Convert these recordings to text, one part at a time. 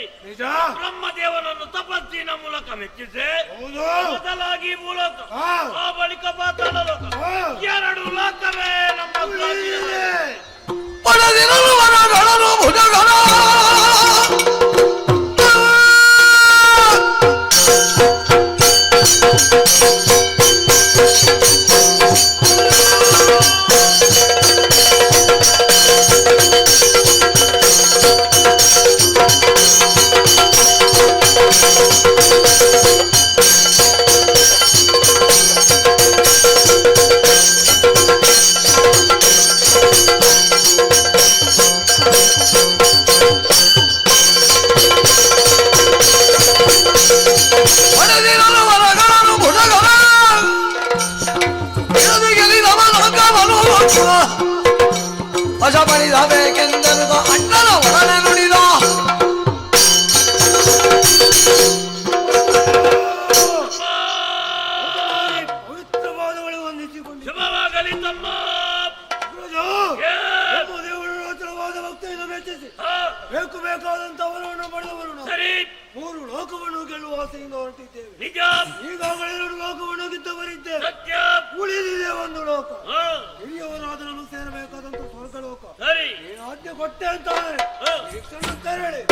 ಸೇರಿ ನಿಜ? ಬ್ರಹ್ಮದೇವನನ್ನು ತಪಸ್ಸಿನ ಮೂಲಕ ಮೆಚ್ಚಿಸಿ ಮೊದಲಾಗಿ ಮೂಲಕ. ಆ ಬಳಿಕ ಪಾತಾಳ ಲೋಕ. ಎರಡು ಲೋಕವೇ ನಮ್ಮ Thank you. ವರಗಳನ್ನು ಭುಜಗಳ ವಶಪಡಿಸಬೇಕೆಂದೆನುಗ ಅಣ್ಣನ ಒಡನೆ ಮೂರು ಲೋಕವನ್ನು ಗೆಲ್ಲುವ ಆಸೆಯಿಂದ ಹೊರಟಿದ್ದೇವೆ. ನಿಜ. ಈಗಾಗಲೇ ಎರಡು ಲೋಕವನ್ನು ಗೆದ್ದವರಿದ್ದೇವೆ ಸತ್ಯ. ಉಳಿದಿದೆ ಒಂದು ಲೋಕ. ಹಿರಿಯವರಾದ ನಮಗೆ ಸೇರಬೇಕಾದಂತ ಸ್ವರ್ಗ ಲೋಕ ಸರಿ. ನೀನು ಆಜ್ಞೆ ಕೊಟ್ಟೆ ಅಂತ ಹಾ. ಶಿಕ್ಷಣ ತೆರಳಿ.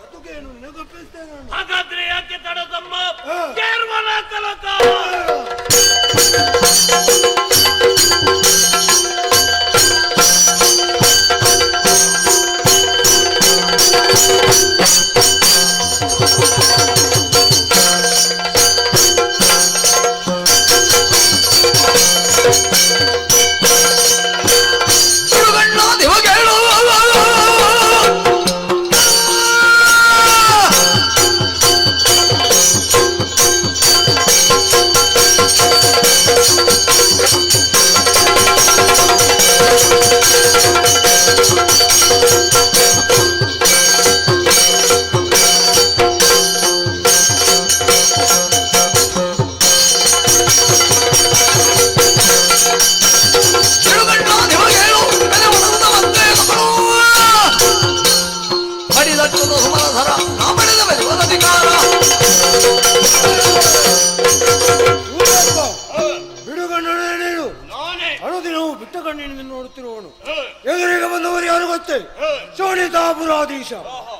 ಬದುಕೇನು ನಿನಗೊಪ್ಪಿಸ್ತೇನೆ ನಾನು. ಹಾಗಾದ್ರೆ ಯಾಕೆ ತಡ ತಮ್ಮ ಹಾ. ಶೋಣಿತಾಪುರಾಧೀಶ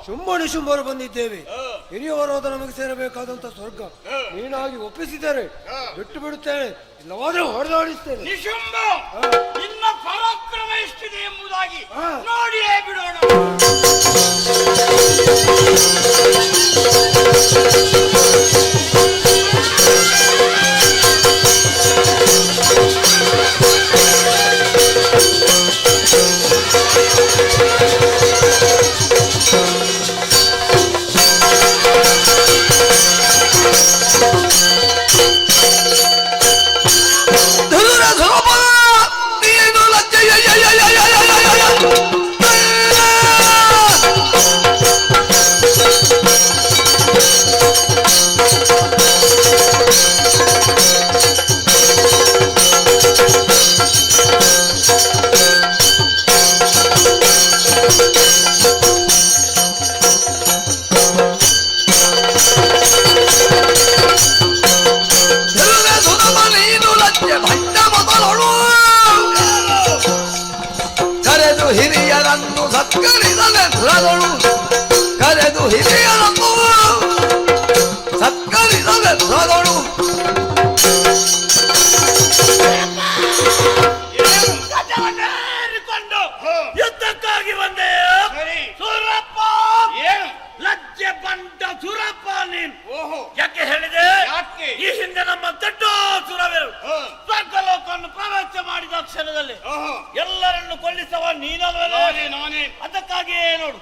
ಶುಂಭಣಿ ಶುಂಭರು ಬಂದಿದ್ದೇವೆ. ಹಿರಿಯವರಾದ ನಮಗೆ ಸೇರಬೇಕಾದಂತ ಸ್ವರ್ಗ. ನೀನಾಗಿ ಒಪ್ಪಿಸಿದರೆ ಬಿಟ್ಟು ಬಿಡುತ್ತೇನೆ. ಇಲ್ಲವಾದ್ರೆ ಹೊಡೆದಾಡಿಸ್ತೇನೆ ನಿಶುಂಭ ನಿನ್ನ ಪರಾಕ್ರಮ ಎಷ್ಟಿದೆ ಎಂಬುದಾಗಿ. ನೋಡಿಯೇ ಬಿಡೋಣ. ಕರೆದು ಹಿರಿಯರನ್ನು ಸತ್ಕರಿಸದೆ ಧುರದೊಳು ಕರೆದು ಹಿರಿಯರನ್ನು ಸತ್ಕರಿಸದೆ ಓಹೋ ಎಲ್ಲರನ್ನು ಕೊಲ್ಲಿಸವ ನೀನಲ್ವೇ ನಾನೇ ನಾನೇ ಅದಕ್ಕಾಗಿಯೇ ನೋಡು.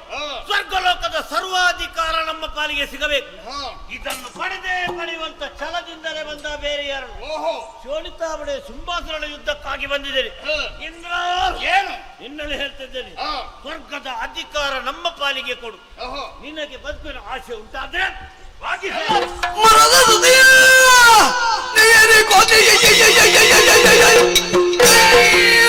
ಸ್ವರ್ಗಲೋಕದ ಸರ್ವಾಧಿಕಾರ ನಮ್ಮ ಕಾಲಿಗೆ ಸಿಗಬೇಕು ಹಾ. ಇದನ್ನು ಪಡೆದೇ ಪಡೆಯುವಂತ ಛಲದಿಂದಲೇ ಬಂದ ಬೇರೆ ಯಾರು ಓಹೋ ಶೋಣಿತಾಬಡೆ ಸುಂಬಾಸುರನ ಯುದ್ಧಕ್ಕಾಗಿ ಬಂದಿದ್ದೇನೆ. ಇಂದ್ರ ಏನು ನಿನ್ನಲ್ಲಿ ಹೇಳ್ತಿದ್ದೇನೆ ಹಾ. ಸ್ವರ್ಗದ ಅಧಿಕಾರ ನಮ್ಮ ಪಾಲಿಗೆ ಕೊಡು ಓಹೋ ನಿನಗೆ ಬದುಕಿನ ಆಸೆ ಉಂಟಾದ್ರೆ ಮರದ Bye.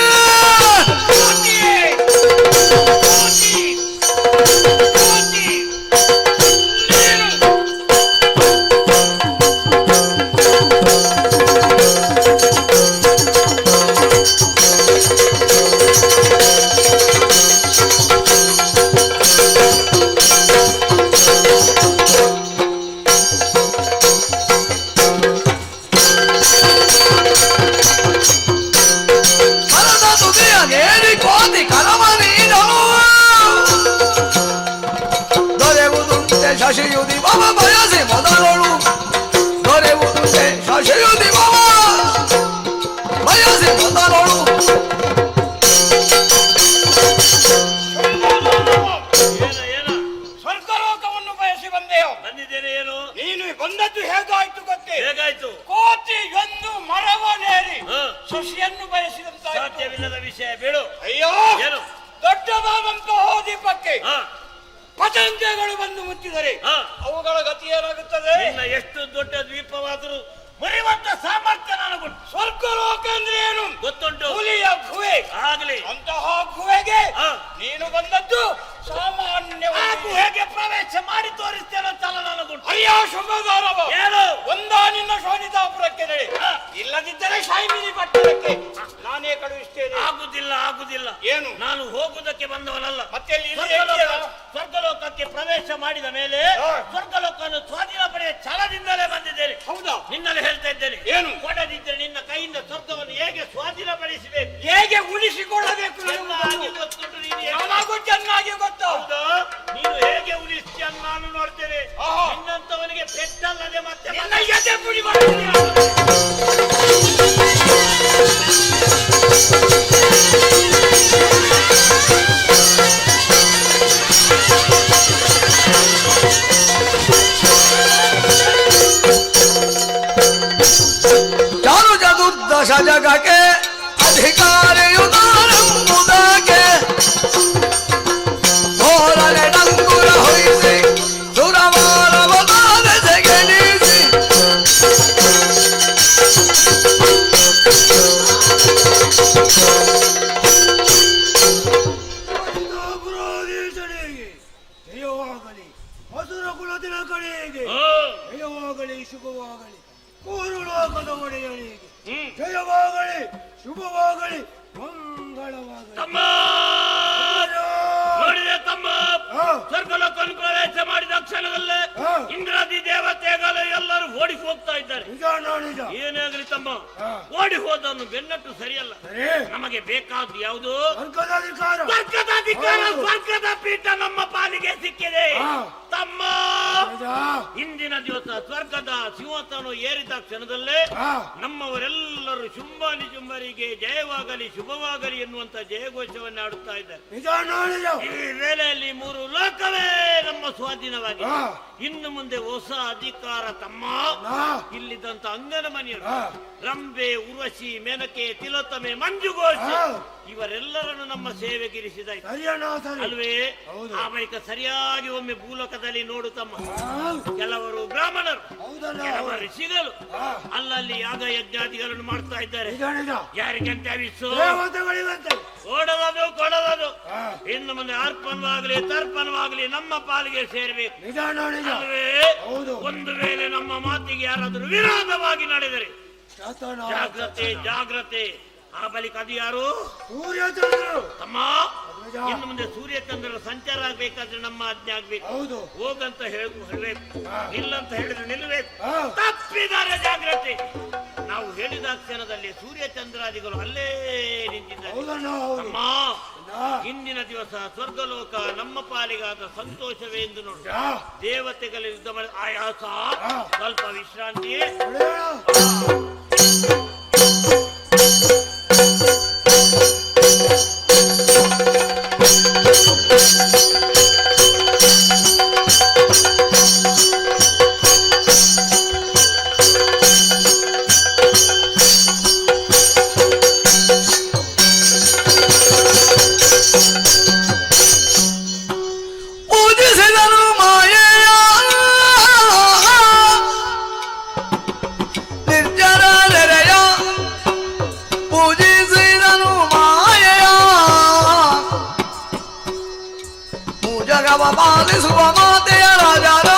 Şaşırıyor şey deyip ama bayazım adam ಪತಂಗಗಳು ಬಂದು ಮುಚ್ಚಿದರೆ ಹಾ. ಅವುಗಳ ಗತಿ ಏನಾಗುತ್ತದೆ? ನಿನ್ನ ಎಷ್ಟು ದೊಡ್ಡ ದ್ವೀಪವಾದರೂ ಮರಿವಂತ ಸಾಮರ್ಥ್ಯ ನನಗುಂಟು. ಸ್ವರ್ಗಲೋಕ ಅಂದ್ರೆ ಏನು? ಗೊತ್ತುಂಟು. ಹುಲಿಯ ಗುಹೆ. ಆಗಲಿ. ಅಂತಹ ಗುಹೆಗೆ. ನೀನು ಬಂದದ್ದು ಸಾಮಾನ್ಯ ಹಾಗೂ ಪ್ರವೇಶ ಮಾಡಿ ತೋರಿಸ್ತೇನೆ ಅಂತಲ್ಲ ನನಗುಂಟು ಅಯ್ಯೋ ಶುಭಗಾರವ ಏನು ಒಂದಾ ನಿನ್ನ ಶೋನಿತಾಪುರಕ್ಕೆ ನಡೆ. ಇಲ್ಲದಿದ್ದರೆ ಶಾಯಿಮಿನಿ ಪಟ್ಟಣಕ್ಕೆ. ನಾನೇ ಕಳುಹಿಸ್ತೇನೆ. ಆಗುದಿಲ್ಲ ಆಗುದಿಲ್ಲ. ಏನು? ನಾನು ಹೋಗುವುದಕ್ಕೆ ಬಂದವನಲ್ಲ. ಮತ್ತೆ ಸ್ವರ್ಗಲೋಕಕ್ಕೆ ಪ್ರವೇಶ ಮಾಡಿದ ಮೇಲೆ. ಸ್ವರ್ಗಲೋಕವನ್ನು ಸ್ವಾಧೀನ ಪಡೆಯ ಛಲದಿಂದಲೇ ಬಂದಿದ್ದೇನೆ. ಹೌದಾ? ನಿನ್ನಲ್ಲಿ ಹೇಳ್ತಾ ಇದ್ದೇನೆ. ಏನು? ಕೊಡದಿದ್ದರೆ ನಿನ್ನ ಶುಭವಾಗಲಿ. ಲೋಕದ ಒಡೆಯರಿಗೆ. ಜಯವಾಗಲಿ ಶುಭವಾಗಲಿ ಮಂಗಳವಾಗಲಿ. ತಮ್ಮ! ತಮ್ಮ! ಹಾ. ಸ್ವರ್ಗಲೋಕವನ್ನು ಪ್ರವೇಶ ಮಾಡಿದ ಕ್ಷಣದಲ್ಲೇ. ಇಂದ್ರಾದಿ ದೇವತೆಗಳು ಎಲ್ಲರೂ ಓಡಿ ಹೋಗ್ತಾ ಇದ್ದಾರೆ. ಏನಾಗಲಿ ತಮ್ಮ. ಓಡಿ ಹೋದನ್ನು ಬೆನ್ನಟ್ಟು ಸರಿಯಲ್ಲ. ನಮಗೆ ಬೇಕಾದ್ದು ಯಾವುದು? ಸ್ವರ್ಗದ ಅಧಿಕಾರ ಸ್ವರ್ಗದ. ಪೀಠ ನಮ್ಮ ಪಾಲಿಗೆ ಸಿಕ್ಕಿದೆ. ತಮ್ಮ ಹಿಂದಿನ ಇಂದಿನ ದಿವಸ ಸ್ವರ್ಗದ ಸಿಂಹಾಸನ ಏರಿದ ಕ್ಷಣದಲ್ಲೇ ನಮ್ಮವರೆಲ್ಲರೂ ಶುಂಬಾನಿ ಶುಂಬರಿಗೆ ಜಯವಾಗಲಿ ಶುಭವಾಗಲಿ ಎನ್ನುವಂತ ಜಯಘೋಷವನ್ನು ಆಡುತ್ತಾ ಇದ್ದಾರೆ ಈ ವೇಳೆಯಲ್ಲಿ ಮೂರು ಲೋಕವೇ ನಮ್ಮ ಸ್ವಾಧೀನವಾಗಿದೆ ಇನ್ನು ಮುಂದೆ ಹೊಸ ಅಧಿಕಾರ ತಮ್ಮ. ಇಲ್ಲಿದ್ದಂತ ಅಂಗನ ಮನೆಯವರು. ಹಾ. ರಂಬೆ ಉರ್ವಶಿ ಮೇನಕೆ ತಿಲೋತ್ತಮೆ ಮಂಜುಘೋಷ ಇವರೆಲ್ಲರನ್ನು ನಮ್ಮ ಸೇವೆಗಿರಿಸಿದ ಅಲ್ವೇ. ಆ ಬಳಿಕ ಸರಿಯಾಗಿ ಒಮ್ಮೆ ಭೂಲೋಕದಲ್ಲಿ ನೋಡು ತಮ್ಮ. ಕೆಲವರು ಬ್ರಾಹ್ಮಣರು ಕೆಲವರು ಋಷಿಗಳು. ಅಲ್ಲಲ್ಲಿ ಯಾಗ ಯಜ್ಞಾದಿಗಳನ್ನು ಮಾಡ್ತಾ ಇದ್ದಾರೆ. ಯಾರಿಗೆ ಅಂತ ಯಾರಿಗಂತೆ ಅವಿಸು ಕೊಡದದು ಕೊಡದದು. ಇನ್ನು ಮುಂದೆ ಅರ್ಪಣವಾಗಲಿ ತರ್ಪಣವಾಗಲಿ ನಮ್ಮ ಪಾಲಿಗೆ ಸೇರ್ಬೇಕು. ಒಂದು ವೇಳೆ ನಮ್ಮ ಮಾತಿಗೆ ಯಾರಾದರೂ ವಿರೋಧವಾಗಿ ನಡೆದರೆ? ಜಾಗ್ರತೆ ಜಾಗ್ರತೆ. ಆ ಬಳಿಕ ಅದು ಯಾರು? ತಮ್ಮ. ಇನ್ನು ಮುಂದೆ ಸೂರ್ಯಚಂದ್ರರ ಸಂಚಾರ ಆಗ್ಬೇಕಾದ್ರೆ ನಮ್ಮ ಆಜ್ಞೆ ಆಗ್ಬೇಕು. ಹೌದು. ಹೋಗಂತ ಹೇಳ ಹೇಳಬೇಕು. ಇಲ್ಲ ನಿಲ್ಲಂತ ಹೇಳಿದ್ರೆ ನಿಲ್ಲಬೇಕು. ತಪ್ಪಿದಾರೆ ಜಾಗ್ರತೆ. ನಾವು ಹೇಳಿದ ಕ್ಷಣದಲ್ಲಿ ಸೂರ್ಯಚಂದ್ರಾದಿಗಳು ಅಲ್ಲೇ ನಿಂತಿದ್ದಾರೆ. ಅಮ್ಮ ಇಂದಿನ ದಿವಸ ಸ್ವರ್ಗಲೋಕ ನಮ್ಮ ಪಾಲಿಗಾದ ಸಂತೋಷವೇ ಎಂದು ನೋಡಿ ದೇವತೆಗಳ ಯುದ್ಧ ಮಾಡಿ ಆಯಾಸ. ಸ್ವಲ್ಪ ವಿಶ್ರಾಂತಿ ਨਾਲ ਸੁਆਵਾਂ ਤੇ ਰਾਜਾ